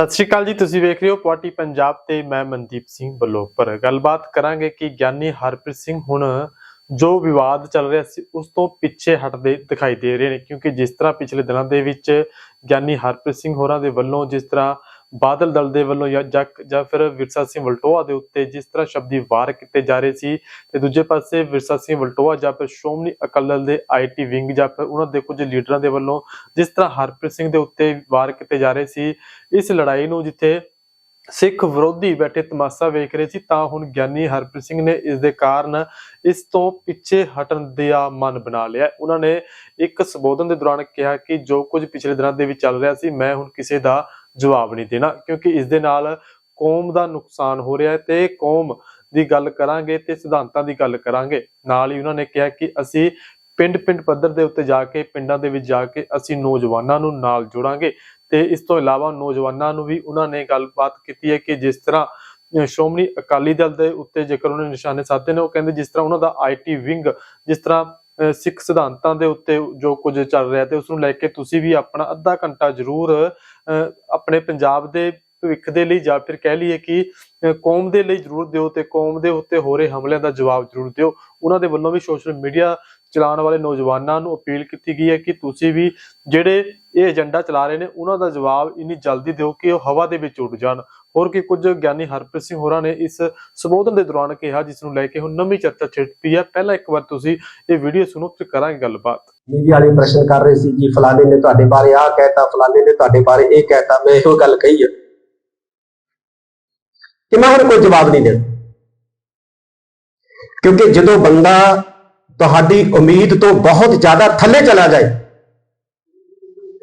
ਸਤਿ ਸ਼੍ਰੀ ਅਕਾਲ ਜੀ, ਤੁਸੀਂ ਵੇਖ ਰਹੇ ਹੋ ਪਾਰਟੀ ਪੰਜਾਬ ਤੇ ਮੈਂ ਮਨਦੀਪ ਸਿੰਘ ਬਲੋਪਰ ਗੱਲਬਾਤ ਕਰਾਂਗੇ ਕਿ ਗਿਆਨੀ ਹਰਪ੍ਰੀਤ ਸਿੰਘ ਹੁਣ ਜੋ ਵਿਵਾਦ ਚੱਲ ਰਿਹਾ ਸੀ, ਉਸ ਤੋਂ ਪਿੱਛੇ ਹਟਦੇ ਦਿਖਾਈ ਦੇ ਰਹੇ ਨੇ, ਕਿਉਂਕਿ ਜਿਸ ਤਰ੍ਹਾਂ ਪਿਛਲੇ ਦਿਨਾਂ ਦੇ ਵਿੱਚ ਗਿਆਨੀ ਹਰਪ੍ਰੀਤ ਸਿੰਘ ਹੋਰਾਂ ਦੇ ਵੱਲੋਂ ਜਿਸ ਤਰ੍ਹਾਂ ਬਾਦਲ ਦਲ ਦੇ ਵੱਲੋਂ ਜਾਂ ਜਾਂ ਫਿਰ ਵਿਰਸਾ ਸਿੰਘ ਵਲਟੋਆ ਦੇ ਉੱਤੇ ਜਿਸ ਤਰ੍ਹਾਂ ਸ਼ਬਦੀ ਵਾਰ ਕੀਤੇ ਜਾ ਰਹੇ ਸੀ ਤੇ ਦੂਜੇ ਪਾਸੇ ਵਿਰਸਾ ਸਿੰਘ ਵਲਟੋਆ ਜਾਂ ਫਿਰ ਸ਼੍ਰੋਮਣੀ ਅਕਾਲੀ ਦਲ ਦੇ ਆਈਟੀ ਵਿੰਗ ਜਾਂ ਫਿਰ ਉਹਨਾਂ ਦੇ ਕੁਝ ਲੀਡਰਾਂ ਦੇ ਵੱਲੋਂ ਜਿਸ ਤਰ੍ਹਾਂ ਹਰਪ੍ਰੀਤ ਸਿੰਘ ਦੇ ਉੱਤੇ ਵਾਰ ਕੀਤੇ ਜਾ ਰਹੇ ਸੀ, ਇਸ ਲੜਾਈ ਨੂੰ ਜਿੱਥੇ ਸਿੱਖ ਵਿਰੋਧੀ ਬੈਠੇ ਤਮਾਸ਼ਾ ਵੇਖ ਰਹੇ ਸੀ, ਤਾਂ ਹੁਣ ਗਿਆਨੀ ਹਰਪ੍ਰੀਤ ਸਿੰਘ ਨੇ ਇਸ ਦੇ ਕਾਰਨ ਇਸ ਤੋਂ ਪਿੱਛੇ ਹਟਣ ਦਾ ਮਨ ਬਣਾ ਲਿਆ। ਉਹਨਾਂ ਨੇ ਇੱਕ ਸੰਬੋਧਨ ਦੇ ਦੌਰਾਨ ਕਿਹਾ ਕਿ ਜੋ ਕੁਝ ਪਿਛਲੇ ਦਿਨਾਂ ਦੇ ਵਿੱਚ ਚੱਲ ਰਿਹਾ ਸੀ, ਮੈਂ ਹੁਣ ਕਿਸੇ ਦਾ ਜਵਾਬ ਨਹੀਂ ਦੇਣਾ, ਕਿਉਂਕਿ ਇਸ ਦੇ ਨਾਲ ਕੌਮ ਦਾ ਨੁਕਸਾਨ ਹੋ ਰਿਹਾ ਹੈ ਤੇ ਕੌਮ ਦੀ ਗੱਲ ਕਰਾਂਗੇ ਤੇ ਸਿਧਾਂਤਾਂ ਦੀ ਗੱਲ ਕਰਾਂਗੇ। ਨਾਲ ਹੀ ਉਹਨਾਂ ਨੇ ਕਿਹਾ ਕਿ ਅਸੀਂ ਪਿੰਡ-ਪਿੰਡ ਪੱਧਰ ਦੇ ਉੱਤੇ ਜਾ ਕੇ, ਪਿੰਡਾਂ ਦੇ ਵਿੱਚ ਜਾ ਕੇ ਅਸੀਂ ਨੌਜਵਾਨਾਂ ਨੂੰ ਨਾਲ ਜੋੜਾਂਗੇ ਤੇ ਇਸ ਤੋਂ ਇਲਾਵਾ ਨੌਜਵਾਨਾਂ ਨੂੰ ਵੀ ਉਹਨਾਂ ਨੇ ਗੱਲਬਾਤ ਕੀਤੀ ਹੈ ਕਿ ਜਿਸ ਤਰ੍ਹਾਂ ਸ਼੍ਰੋਮਣੀ ਅਕਾਲੀ ਦਲ ਦੇ ਉੱਤੇ ਜੇਕਰ ਉਹਨਾਂ ਨੇ ਨਿਸ਼ਾਨੇ ਸਾਧੇ ਨੇ, ਉਹ ਕਹਿੰਦੇ ਜਿਸ ਤਰ੍ਹਾਂ ਉਹਨਾਂ ਦਾ ਆਈਟੀ ਵਿੰਗ ਜਿਸ ਤਰ੍ਹਾਂ ਸਿੱਖ ਸਿਧਾਂਤਾਂ ਦੇ ਉੱਤੇ ਜੋ ਕੁਝ ਚੱਲ ਰਿਹਾ ਤੇ ਉਸ ਨੂੰ ਲੈ ਕੇ ਤੁਸੀਂ ਵੀ ਆਪਣਾ ਅੱਧਾ ਘੰਟਾ ਜ਼ਰੂਰ ਆਪਣੇ ਪੰਜਾਬ ਦੇ ਭਵਿੱਖ ਦੇ ਲਈ ਜਾਂ ਫਿਰ ਕਹਿ ਲਈਏ ਕਿ ਕੌਮ ਦੇ ਲਈ ਜ਼ਰੂਰ ਦਿਓ ਤੇ ਕੌਮ ਦੇ ਉੱਤੇ ਹੋ ਰਹੇ ਹਮਲਿਆਂ ਦਾ ਜਵਾਬ ਜ਼ਰੂਰ ਦਿਓ। ਉਹਨਾਂ ਦੇ ਵੱਲੋਂ ਵੀ ਸੋਸ਼ਲ ਮੀਡੀਆ ਚਲਾਉਣ ਵਾਲੇ ਨੌਜਵਾਨਾਂ ਨੂੰ ਅਪੀਲ ਕੀਤੀ ਗਈ ਹੈ ਕਿ ਤੁਸੀਂ ਵੀ ਜਿਹੜੇ ਇਹ ਏਜੰਡਾ ਚਲਾ ਰਹੇ ਨੇ, ਉਹਨਾਂ ਦਾ ਜਵਾਬ ਇੰਨੀ ਜਲਦੀ ਦਿਓ ਕਿ ਉਹ ਹਵਾ ਦੇ ਵਿੱਚ ਉੱਡ ਜਾਣ। ਹੋਰ ਕੀ ਕੁਝ ਗਿਆਨੀ ਹਰਪ੍ਰੀਤ ਸਿੰਘ ਹੋਰਾਂ ਨੇ ਇਸ ਸੰਬੋਧਨ ਦੇ ਦੌਰਾਨ ਕਿਹਾ, ਜਿਸ ਨੂੰ ਲੈ ਕੇ ਹੁਣ ਨਵੀਂ ਚਰਚਾ ਛਿੜ ਪਈ ਹੈ। ਪਹਿਲਾਂ ਇੱਕ ਵਾਰ ਤੁਸੀਂ ਇਹ ਵੀਡੀਓ ਸੁਣੋ ਤੇ ਕਰਾਂਗੇ ਗੱਲਬਾਤ। ਮੀਡੀਆ ਵਾਲੇ ਪ੍ਰਸ਼ਨ ਕਰ ਰਹੇ ਸੀ ਜੀ, ਫਲਾਣੇ ਨੇ ਤੁਹਾਡੇ ਬਾਰੇ ਆਹ ਕਹਿਤਾ, ਫਲਾਣੇ ਨੇ ਤੁਹਾਡੇ ਬਾਰੇ ਇਹ ਕਹਿਤਾ, ਮੈਂ ਇਹੋ ਗੱਲ ਕਹੀ ਹੈ ਕਿ ਮੈਂ ਹੁਣ ਕੋਈ ਜਵਾਬ ਨਹੀਂ ਦੇਣਾ। ਕਿਉਂਕਿ ਜਦੋਂ ਬੰਦਾ ਤੁਹਾਡੀ ਉਮੀਦ ਤੋਂ ਬਹੁਤ ਜ਼ਿਆਦਾ ਥੱਲੇ ਚਲਾ ਜਾਏ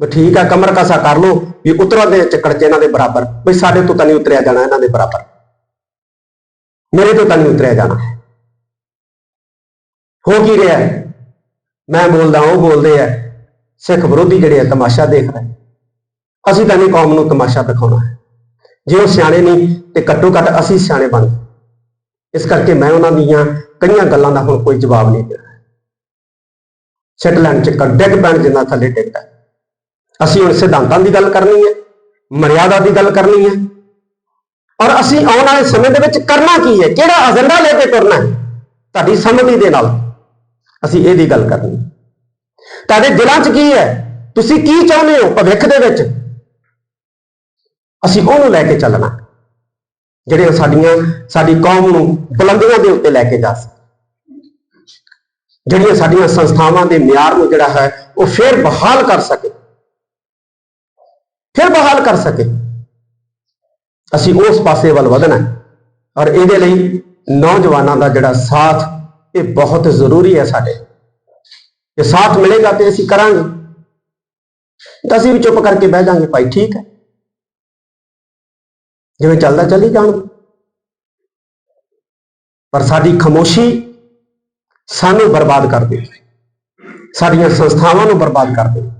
ਵੀ ਠੀਕ ਆ, ਕਮਰ ਕਸਾ ਕਰ ਲਓ, ਵੀ ਉਤਰਾਂ ਦੇ ਚੱਕਰ ਚ ਇਹਨਾਂ ਦੇ ਬਰਾਬਰ। ਵੀ ਸਾਡੇ ਤੋਂ ਤਾਂ ਨਹੀਂ ਉਤਰਿਆ ਜਾਣਾ ਇਹਨਾਂ ਦੇ ਬਰਾਬਰ। ਮੇਰੇ ਤੋਂ ਤਾਂ ਨਹੀਂ ਉਤਰਿਆ ਜਾਣਾ। ਹੋ ਕੀ ਰਿਹਾ ਮੈਂ ਬੋਲਦਾ ਉਹ ਬੋਲਦੇ ਆ, ਸਿੱਖ ਵਿਰੋਧੀ ਜਿਹੜੇ ਆ, ਤਮਾਸ਼ਾ ਦੇਖ ਰਹੇ। ਅਸੀਂ ਤਾਂ ਨਹੀਂ ਕੌਮ ਨੂੰ ਤਮਾਸ਼ਾ ਦਿਖਾਉਣਾ ਹੈ। ਜੇ ਉਹ ਸਿਆਣੇ ਨਹੀਂ, ਤੇ ਘੱਟੋ ਘੱਟ ਅਸੀਂ ਸਿਆਣੇ ਬਣ ਇਸ ਕਰਕੇ ਮੈਂ ਉਹਨਾਂ ਦੀਆਂ ਕਈਆਂ ਗੱਲਾਂ ਦਾ ਹੁਣ ਕੋਈ ਜਵਾਬ ਨਹੀਂ ਦੇਣਾ ਸਿੱਟ ਲੈਣ ਚ ਡਿੱਗ ਪੈਣ ਜਿੰਨਾ ਥੱਲੇ ਡਿੱਗਦਾ। ਅਸੀਂ ਹੁਣ ਸਿਧਾਂਤਾਂ ਦੀ ਗੱਲ ਕਰਨੀ ਹੈ, ਮਰਿਆਦਾ ਦੀ ਗੱਲ ਕਰਨੀ ਹੈ। ਔਰ ਅਸੀਂ ਆਉਣ ਵਾਲੇ ਸਮੇਂ ਦੇ ਵਿੱਚ ਕਰਨਾ ਕੀ ਹੈ? ਕਿਹੜਾ ਏਜੰਡਾ ਲੈ ਕੇ ਤੁਰਨਾ ਹੈ? ਤੁਹਾਡੀ ਸਮਝੀ ਦੇ ਨਾਲ ਅਸੀਂ ਇਹਦੀ ਗੱਲ ਕਰਨੀ ਤੁਹਾਡੇ ਦਿਲਾਂ 'ਚ ਕੀ ਹੈ? ਤੁਸੀਂ ਕੀ ਚਾਹੁੰਦੇ ਹੋ ਭਵਿੱਖ ਦੇ ਵਿੱਚ? ਅਸੀਂ ਉਹਨੂੰ ਲੈ ਕੇ ਚੱਲਣਾ ਜਿਹੜੇ ਸਾਡੀਆਂ, ਸਾਡੀ ਕੌਮ ਨੂੰ ਬੁਲੰਦੀਆਂ ਦੇ ਉੱਤੇ ਲੈ ਕੇ ਜਾ ਸਕਣ। ਜਿਹੜੀਆਂ ਸਾਡੀਆਂ ਸੰਸਥਾਵਾਂ ਦੇ ਮਿਆਰ ਨੂੰ ਜਿਹੜਾ ਹੈ, ਉਹ ਫੇਰ ਬਹਾਲ ਕਰ ਸਕੇ। ਫਿਰ ਬਹਾਲ ਕਰ ਸਕੇ। ਅਸੀਂ ਉਸ ਪਾਸੇ ਵੱਲ ਵਧਣਾ ਹੈ। ਔਰ ਇਹਦੇ ਲਈ ਨੌਜਵਾਨਾਂ ਦਾ ਜਿਹੜਾ ਸਾਥ, ਇਹ ਬਹੁਤ ਜ਼ਰੂਰੀ ਹੈ ਸਾਡੇ। ਜੇ ਸਾਥ ਮਿਲੇਗਾ ਤੇ ਅਸੀਂ ਕਰਾਂਗੇ। ਤਾਂ ਅਸੀਂ ਵੀ ਚੁੱਪ ਕਰਕੇ ਬਹਿ ਜਾਾਂਗੇ, ਭਾਈ ਠੀਕ ਹੈ। ਜਿਵੇਂ ਚੱਲਦਾ ਚੱਲੀ ਜਾਣ। ਪਰ ਸਾਡੀ ਖਮੋਸ਼ੀ ਸਾਨੂੰ ਬਰਬਾਦ ਕਰ ਦੇ ਸਾਡੀਆਂ ਸੰਸਥਾਵਾਂ ਨੂੰ ਬਰਬਾਦ ਕਰ ਦੇ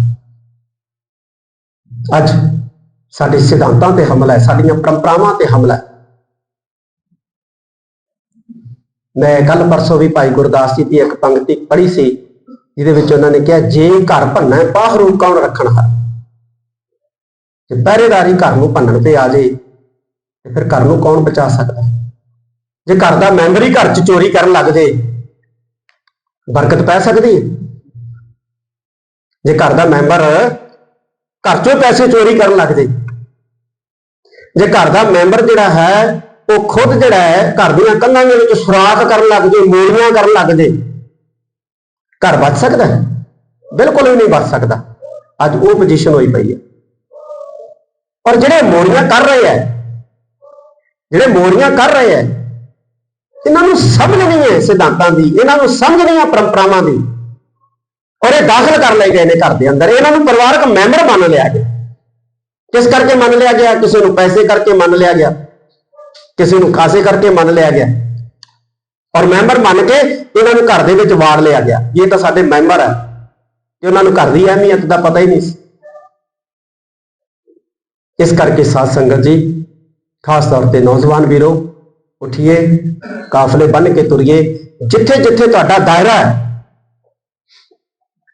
ਅੱਜ ਸਾਡੇ ਸਿਧਾਂਤਾਂ ਤੇ ਹਮਲਾ ਹੈ ਸਾਡੀਆਂ ਪਰੰਪਰਾਵਾਂ ਤੇ ਹਮਲਾ ਹੈ। ਮੈਂ ਕੱਲ ਪਰਸੋਂ ਵੀ ਭਾਈ ਗੁਰਦਾਸ ਜੀ ਦੀ ਇੱਕ ਪੰਕਤੀ ਪੜ੍ਹੀ ਸੀ ਜਿਹਦੇ ਵਿੱਚ ਉਹਨਾਂ ਨੇ ਕਿਹਾ ਜੇ ਘਰ ਭੰਨਾ ਹੈ, ਬਾਹਰੋਂ ਕੌਣ ਰੱਖਣ ਹੈ ਜੇ ਪਹਿਰੇਦਾਰੀ ਘਰ ਨੂੰ ਭੰਨਣ ਤੇ ਆ ਜੇ ਤੇ ਫਿਰ ਘਰ ਨੂੰ ਕੌਣ ਬਚਾ ਸਕਦਾ? ਜੇ ਘਰ ਦਾ ਮੈਂਬਰ ਹੀ ਘਰ 'ਚ ਚੋਰੀ ਕਰਨ ਲੱਗ ਜੇ ਬਰਕਤ ਪੈ ਸਕਦੀ ਹੈ? ਜੇ ਘਰ ਦਾ ਮੈਂਬਰ ਘਰ ਚੋਂ ਪੈਸੇ ਚੋਰੀ ਕਰਨ ਲੱਗ ਜੇ। ਜੇ ਘਰ ਦਾ ਮੈਂਬਰ ਜਿਹੜਾ ਹੈ, ਉਹ ਖੁਦ ਜਿਹੜਾ ਹੈ, ਘਰ ਦੀਆਂ ਕੰਧਾਂ ਦੇ ਵਿੱਚ ਸੁਰਾਖ ਕਰਨ ਲੱਗ ਜੇ, ਮੋੜੀਆਂ ਕਰਨ ਲੱਗ ਜੇ, ਘਰ ਬਚ ਸਕਦਾ ਹੈ? ਬਿਲਕੁਲ ਵੀ ਨਹੀਂ ਬਚ ਸਕਦਾ। ਅੱਜ ਉਹ ਪੋਜੀਸ਼ਨ ਹੋਈ ਪਈ ਹੈ। ਔਰ ਜਿਹੜੇ ਮੋੜੀਆਂ ਕਰ ਰਹੇ ਹੈ, ਜਿਹੜੇ ਮੋੜੀਆਂ ਕਰ ਰਹੇ ਹੈ, ਇਹਨਾਂ ਨੂੰ ਸਮਝ ਨਹੀਂ ਹੈ ਸਿਧਾਂਤਾਂ ਦੀ, ਇਹਨਾਂ ਨੂੰ ਸਮਝ ਨਹੀਂ ਹੈ ਪਰੰਪਰਾਵਾਂ ਦੀ। ਔਰ ਦਾਖਲ ਕਰ ਲਏ ਗਏ ਨੇ ਘਰ ਦੇ ਅੰਦਰ। ਇਹਨਾਂ ਨੂੰ ਪਰਿਵਾਰਕ ਮੈਂਬਰ ਮੰਨ ਲਿਆ ਗਿਆ। ਕਿਸ ਕਰਕੇ ਮੰਨ ਲਿਆ ਗਿਆ? ਕਿਸੇ ਨੂੰ ਪੈਸੇ ਕਰਕੇ ਮੰਨ ਲਿਆ ਗਿਆ। ਕਿਸੇ ਨੂੰ ਖਾਸੇ ਕਰਕੇ ਮੰਨ ਲਿਆ ਗਿਆ। ਔਰ ਮੈਂਬਰ ਮੰਨ ਕੇ ਇਹਨਾਂ ਨੂੰ ਘਰ ਦੇ ਵਿੱਚ ਵਾੜ ਲਿਆ ਗਿਆ। ਇਹ ਤਾਂ ਸਾਡੇ ਮੈਂਬਰ ਹੈ ਤੇ ਉਹਨਾਂ ਨੂੰ ਘਰ ਦੀ ਅਹਿਮੀਅਤ ਦਾ ਪਤਾ ਹੀ ਨਹੀਂ ਸੀ। ਇਸ ਕਰਕੇ ਸਾਧ ਸੰਗਤ ਜੀ, ਖਾਸ ਤੌਰ ਤੇ ਨੌਜਵਾਨ ਵੀਰੋ, ਉਠੀਏ, ਕਾਫਲੇ ਬੰਨ ਕੇ ਤੁਰੀਏ। ਜਿੱਥੇ ਜਿੱਥੇ ਤੁਹਾਡਾ ਦਾਇਰਾ ਹੈ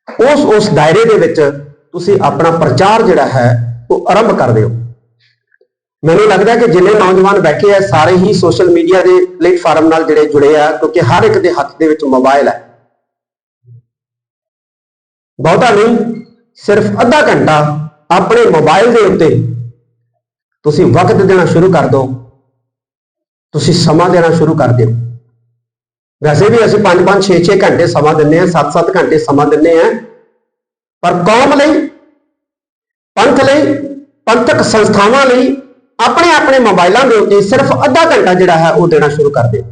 ਉਸ ਉਸ ਦਾਇਰੇ ਦੇ ਵਿੱਚ ਤੁਸੀਂ ਆਪਣਾ ਪ੍ਰਚਾਰ ਜਿਹੜਾ ਹੈ, ਉਹ ਆਰੰਭ ਕਰ ਦਿਓ। ਮੈਨੂੰ ਲੱਗਦਾ ਕਿ ਜਿੰਨੇ ਨੌਜਵਾਨ ਬੈਠੇ ਆ, ਸਾਰੇ ਹੀ ਸੋਸ਼ਲ ਮੀਡੀਆ ਦੇ ਪਲੇਟਫਾਰਮ ਨਾਲ ਜਿਹੜੇ ਜੁੜੇ ਆ, ਕਿਉਂਕਿ ਹਰ ਇੱਕ ਦੇ ਹੱਥ ਦੇ ਵਿੱਚ ਮੋਬਾਈਲ ਹੈ ਬਹੁਤਾ ਨਹੀਂ, ਸਿਰਫ ਅੱਧਾ ਘੰਟਾ ਆਪਣੇ ਮੋਬਾਈਲ ਦੇ ਉੱਤੇ ਤੁਸੀਂ ਵਕਤ ਦੇਣਾ ਸ਼ੁਰੂ ਕਰ ਦਿਓ। ਤੁਸੀਂ ਸਮਾਂ ਦੇਣਾ ਸ਼ੁਰੂ ਕਰ ਦਿਓ। ਵੈਸੇ ਵੀ ਅਸੀਂ 5 5 6 6 ਘੰਟੇ ਸਮਾਂ ਦਿੰਨੇ ਆ 7 7 ਘੰਟੇ ਸਮਾਂ ਦਿੰਨੇ ਆ ਪਰ ਕੌਮ ਲਈ ਪੰਥ ਲਈ ਪੰਥਕ ਸੰਸਥਾਵਾਂ ਲਈ ਆਪਣੇ ਆਪਣੇ ਮੋਬਾਈਲਾਂ ਦੇ ਉੱਤੇ ਸਿਰਫ ਅੱਧਾ ਘੰਟਾ ਜਿਹੜਾ ਹੈ ਉਹ ਦੇਣਾ ਸ਼ੁਰੂ ਕਰ ਦਿਓ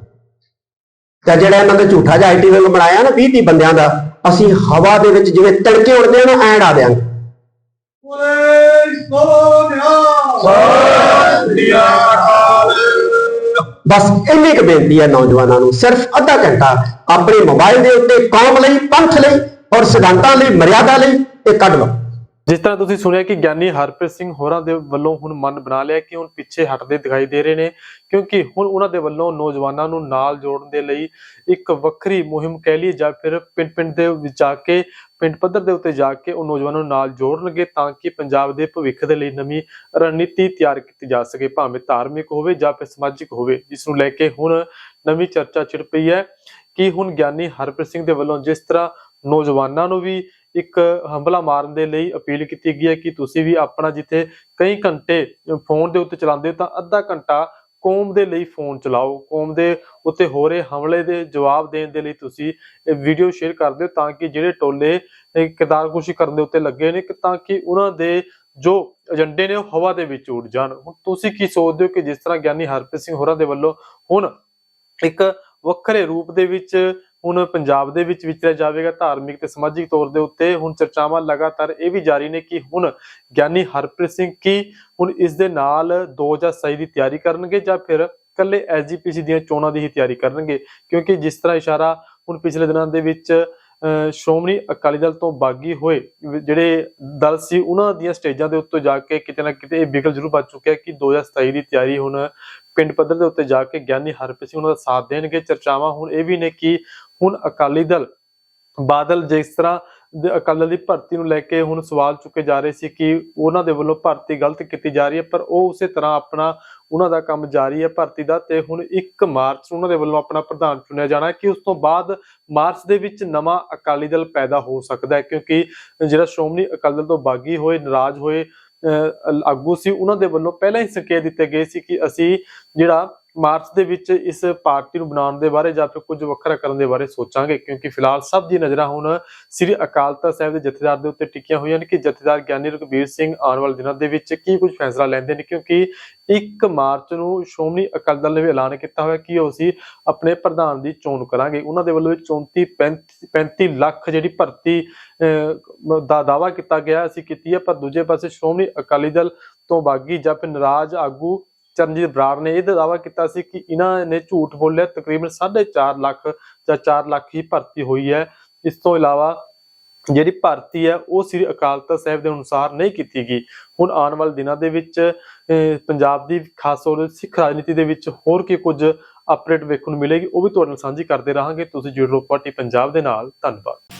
ਤੇ ਜਿਹੜਾ ਇਹਨਾਂ ਦਾ ਝੂਠਾ ਜਿਹਾ ਆਈਟੀ ਵਿੰਗ ਬਣਾਇਆ ਨਾ 20 30 ਬੰਦਿਆਂ ਦਾ ਅਸੀਂ ਹਵਾ ਦੇ ਵਿੱਚ ਜਿਵੇਂ ਤੜਕੇ ਉੜਦੇ ਆ ਨਾ ਐਂ ਉਡਾ ਦਿਆਂਗੇ। ਬਸ ਇੰਨੀ ਕੁ ਬੇਨਤੀ ਹੈ ਨੌਜਵਾਨਾਂ ਨੂੰ, ਸਿਰਫ ਅੱਧਾ ਘੰਟਾ ਆਪਣੇ ਮੋਬਾਈਲ ਦੇ ਉੱਤੇ, ਕੌਮ ਲਈ, ਪੰਥ ਲਈ ਔਰ ਸਿਧਾਂਤਾਂ ਲਈ, ਮਰਿਆਦਾ ਲਈ ਇਹ ਕੱਢ ਲਓ। ਜਿਸ ਤਰ੍ਹਾਂ ਤੁਸੀਂ ਸੁਣਿਆ ਕਿ ਗਿਆਨੀ ਹਰਪ੍ਰੀਤ ਸਿੰਘ ਹੋਰਾਂ ਦੇ ਵੱਲੋਂ ਹੁਣ ਮਨ ਬਣਾ ਲਿਆ ਕਿ ਹੁਣ ਪਿੱਛੇ ਹਟਦੇ ਦਿਖਾਈ ਦੇ ਰਹੇ ਨੇ, ਕਿਉਂਕਿ ਹੁਣ ਉਹਨਾਂ ਦੇ ਵੱਲੋਂ ਨੌਜਵਾਨਾਂ ਨੂੰ ਨਾਲ ਜੋੜਨ ਦੇ ਲਈ ਇੱਕ ਵੱਖਰੀ ਮੁਹਿੰਮ ਕਹਿ ਲਈ ਜਾਂ ਫਿਰ ਪਿੰਡ ਪਿੰਡ ਦੇ ਵਿੱਚ ਜਾ ਕੇ, ਪਿੰਡ ਪੱਧਰ ਦੇ ਉੱਤੇ ਜਾ ਕੇ ਉਹ ਨੌਜਵਾਨਾਂ ਨੂੰ ਨਾਲ ਜੋੜਨਗੇ ਤਾਂ ਕਿ ਪੰਜਾਬ ਦੇ ਭਵਿੱਖ ਦੇ ਲਈ ਨਵੀਂ ਰਣਨੀਤੀ ਤਿਆਰ ਕੀਤੀ ਜਾ ਸਕੇ, ਭਾਵੇਂ ਧਾਰਮਿਕ ਹੋਵੇ ਜਾਂ ਫਿਰ ਸਮਾਜਿਕ ਹੋਵੇ, ਜਿਸ ਨੂੰ ਲੈ ਕੇ ਹੁਣ ਨਵੀਂ ਚਰਚਾ ਛਿੜ ਪਈ ਹੈ ਕਿ ਹੁਣ ਗਿਆਨੀ ਹਰਪ੍ਰੀਤ ਸਿੰਘ ਦੇ ਵੱਲੋਂ ਜਿਸ ਤਰ੍ਹਾਂ ਨੌਜਵਾਨਾਂ ਨੂੰ ਵੀ ਇੱਕ ਹੰਬਲਾ ਮਾਰਨ ਦੇ ਲਈ ਅਪੀਲ ਕੀਤੀ ਗਈ ਹੈ ਕਿ ਤੁਸੀਂ ਵੀ ਆਪਣਾ ਜਿੱਥੇ ਕਈ ਘੰਟੇ ਫੋਨ ਦੇ ਉੱਤੇ ਚਲਾਉਂਦੇ ਹੋ ਤਾਂ ਅੱਧਾ ਘੰਟਾ ਕੌਮ ਦੇ ਲਈ ਫੋਨ ਚਲਾਓ। ਕੌਮ ਦੇ ਉੱਤੇ ਹੋ ਰਹੇ ਹਮਲੇ ਦੇ ਜਵਾਬ ਦੇਣ ਦੇ ਲਈ ਤੁਸੀਂ ਇਹ ਵੀਡੀਓ ਸ਼ੇਅਰ ਕਰ ਦਿਓ ਤਾਂ ਕਿ ਜਿਹੜੇ ਟੋਲੇ ਇਹ ਕਿਰਦਾਰਕੁਸ਼ੀ ਕਰਨ ਦੇ ਉੱਤੇ ਲੱਗੇ ਨੇ ਤਾਂ ਕਿ ਉਹਨਾਂ ਦੇ ਜੋ ਏਜੰਡੇ ਨੇ ਉਹ ਹਵਾ ਦੇ ਵਿੱਚ ਉੱਡ ਜਾਣ। ਹੁਣ ਤੁਸੀਂ ਕੀ ਸੋਚਦੇ ਹੋ ਕਿ ਜਿਸ ਤਰ੍ਹਾਂ ਗਿਆਨੀ ਹਰਪ੍ਰੀਤ ਸਿੰਘ ਹੋਰਾਂ ਦੇ ਵੱਲੋਂ ਹੁਣ ਇੱਕ ਵੱਖਰੇ ਰੂਪ ਦੇ ਵਿੱਚ ਹੁਣ ਪੰਜਾਬ ਦੇ ਵਿੱਚ ਵਿਚਰਿਆ ਜਾਵੇਗਾ ਧਾਰਮਿਕ ਤੇ ਸਮਾਜਿਕ ਤੌਰ ਦੇ ਉੱਤੇ। ਹੁਣ ਚਰਚਾਵਾਂ ਲਗਾਤਾਰ ਇਹ ਵੀ ਜਾਰੀ ਨੇ ਕਿ ਹੁਣ ਗਿਆਨੀ ਹਰਪ੍ਰੀਤ ਸਿੰਘ ਕੀ ਹੁਣ ਇਸ ਦੇ ਨਾਲ 2027 ਦੀ ਤਿਆਰੀ ਕਰਨਗੇ ਜਾਂ ਫਿਰ ਕੱਲੇ ਐਸਜੀਪੀਸੀ ਦੀਆਂ ਚੋਣਾਂ ਦੀ ਹੀ ਤਿਆਰੀ ਕਰਨਗੇ? ਕਿਉਂਕਿ ਜਿਸ ਤਰ੍ਹਾਂ ਇਸ਼ਾਰਾ ਹੁਣ ਪਿਛਲੇ ਦਿਨਾਂ ਦੇ ਵਿੱਚ, ਅਹ, ਸ਼੍ਰੋਮਣੀ ਅਕਾਲੀ ਦਲ ਤੋਂ ਬਾਗੀ ਹੋਏ ਜਿਹੜੇ ਦਲ ਸੀ, ਉਹਨਾਂ ਦੀਆਂ ਸਟੇਜਾਂ ਦੇ ਉੱਤੇ ਜਾ ਕੇ ਕਿਤੇ ਨਾ ਕਿਤੇ ਇਹ ਵਿਗਲ ਜ਼ਰੂਰ ਵੱਜ ਚੁੱਕਿਆ ਕਿ 2027 ਦੀ ਤਿਆਰੀ ਹੁਣ ਪਿੰਡ ਪੱਧਰ ਦੇ ਉੱਤੇ ਜਾ ਕੇ ਗਿਆਨੀ ਹਰਪ੍ਰੀਤ ਸਿੰਘ ਉਹਨਾਂ ਦਾ ਸਾਥ ਦੇਣਗੇ। ਚਰਚਾਵਾਂ ਹੁਣ ਇਹ ਵੀ ਨੇ ਕਿ ਹੁਣ ਅਕਾਲੀ ਦਲ ਬਾਦਲ ਜਿਸ ਤਰ੍ਹਾਂ ਅਕਾਲੀ ਦੀ ਭਰਤੀ ਨੂੰ ਲੈ ਕੇ ਹੁਣ ਸਵਾਲ ਚੁੱਕੇ ਜਾ ਰਹੇ ਸੀ ਕਿ ਉਹਨਾਂ ਦੇ ਵੱਲੋਂ ਭਰਤੀ ਗਲਤ ਕੀਤੀ ਜਾ ਰਹੀ ਹੈ ਪਰ ਉਹ ਉਸੇ ਤਰ੍ਹਾਂ ਆਪਣਾ ਉਹਨਾਂ ਦਾ ਕੰਮ ਜਾਰੀ ਹੈ ਭਰਤੀ ਦਾ ਤੇ ਹੁਣ 1 ਮਾਰਚ ਨੂੰ ਉਹਨਾਂ ਦੇ ਵੱਲੋਂ ਆਪਣਾ ਪ੍ਰਧਾਨ ਚੁਣਿਆ ਜਾਣਾ ਹੈ ਕਿ ਉਸ ਤੋਂ ਬਾਅਦ ਮਾਰਚ ਦੇ ਵਿੱਚ ਨਵਾਂ ਅਕਾਲੀ ਦਲ ਪੈਦਾ ਹੋ ਸਕਦਾ ਹੈ ਕਿਉਂਕਿ ਜਿਹੜਾ ਸ਼੍ਰੋਮਣੀ ਅਕਾਲੀ ਦਲ ਤੋਂ ਬਾਗੀ ਹੋਏ ਨਾਰਾਜ਼ ਹੋਏ ਅਹ, ਆਗੂ ਸੀ ਉਹਨਾਂ ਦੇ ਵੱਲੋਂ ਪਹਿਲਾਂ ਹੀ ਸੰਕੇਤ ਦਿੱਤੇ ਗਏ ਸੀ ਕਿ ਅਸੀਂ ਜਿਹੜਾ ਮਾਰਚ ਦੇ ਵਿੱਚ ਇਸ ਪਾਰਟੀ ਨੂੰ ਬਣਾਉਣ ਦੇ ਬਾਰੇ ਜਾਂ ਫਿਰ ਕੁਝ ਵੱਖਰਾ ਕਰਨ ਦੇ ਬਾਰੇ ਸੋਚਾਂਗੇ ਕਿਉਂਕਿ ਫਿਲਹਾਲ ਸਭ ਦੀ ਨਜ਼ਰਾਂ ਹੁਣ ਸ੍ਰੀ ਅਕਾਲ ਤਖਤ ਸਾਹਿਬ ਦੇ ਜਥੇਦਾਰ ਦੇ ਉੱਤੇ ਟਿਕੀਆਂ ਹੋਈਆਂ ਨੇ ਕਿ ਜਥੇਦਾਰ ਗਿਆਨੀ ਰਘਬੀਰ ਸਿੰਘ ਆਉਣ ਵਾਲੇ ਦਿਨਾਂ ਦੇ ਵਿੱਚ ਕੀ ਕੁਝ ਫੈਸਲਾ ਲੈਂਦੇ ਨੇ ਕਿਉਂਕਿ 1 ਮਾਰਚ ਨੂੰ ਸ਼੍ਰੋਮਣੀ ਅਕਾਲੀ ਦਲ ਨੇ ਵੀ ਐਲਾਨ ਕੀਤਾ ਹੋਇਆ ਕਿ ਉਹ ਅਸੀਂ ਆਪਣੇ ਪ੍ਰਧਾਨ ਦੀ ਚੋਣ ਕਰਾਂਗੇ। ਉਹਨਾਂ ਦੇ ਵੱਲੋਂ ਵੀ 34 35 ਲੱਖ ਜਿਹੜੀ ਭਰਤੀ ਅਹ, ਦਾ ਦਾਵਾ ਕੀਤਾ ਗਿਆ ਅਸੀਂ ਕੀਤੀ ਹੈ ਪਰ ਦੂਜੇ ਪਾਸੇ ਸ਼੍ਰੋਮਣੀ ਅਕਾਲੀ ਦਲ ਤੋਂ ਬਾਗੀ ਜਾਂ ਫਿਰ ਨਾਰਾਜ਼ ਆਗੂ ਚਰਨਜੀਤ ਬਰਾੜ ਨੇ ਇਹ ਦਾਅਵਾ ਕੀਤਾ ਸੀ ਕਿ ਇਹਨਾਂ ਨੇ ਝੂਠ ਬੋਲਿਆ, ਤਕਰੀਬਨ 4.5 ਲੱਖ ਜਾਂ 4 ਲੱਖ ਹੀ ਭਰਤੀ ਹੋਈ ਹੈ। ਇਸ ਤੋਂ ਇਲਾਵਾ ਜਿਹੜੀ ਭਰਤੀ ਹੈ, ਉਹ ਸ੍ਰੀ ਅਕਾਲ ਤਖਤ ਸਾਹਿਬ ਦੇ ਅਨੁਸਾਰ ਨਹੀਂ ਕੀਤੀ ਗਈ। ਹੁਣ ਆਉਣ ਵਾਲੇ ਦਿਨਾਂ ਦੇ ਵਿੱਚ ਪੰਜਾਬ ਦੀ ਖਾਸ ਤੌਰ ਤੇ ਸਿੱਖ ਰਾਜਨੀਤੀ ਦੇ ਵਿੱਚ ਹੋਰ ਕੀ ਕੁਝ ਅਪਡੇਟ ਵੇਖਣ ਨੂੰ ਮਿਲੇਗੀ, ਉਹ ਵੀ ਤੁਹਾਡੇ ਨਾਲ ਸਾਂਝੀ ਕਰਦੇ ਰਹਾਂਗੇ। ਤੁਸੀਂ ਜੁੜ ਰਹੋ ਪਾਰਟੀ ਪੰਜਾਬ ਦੇ ਨਾਲ। ਧੰਨਵਾਦ।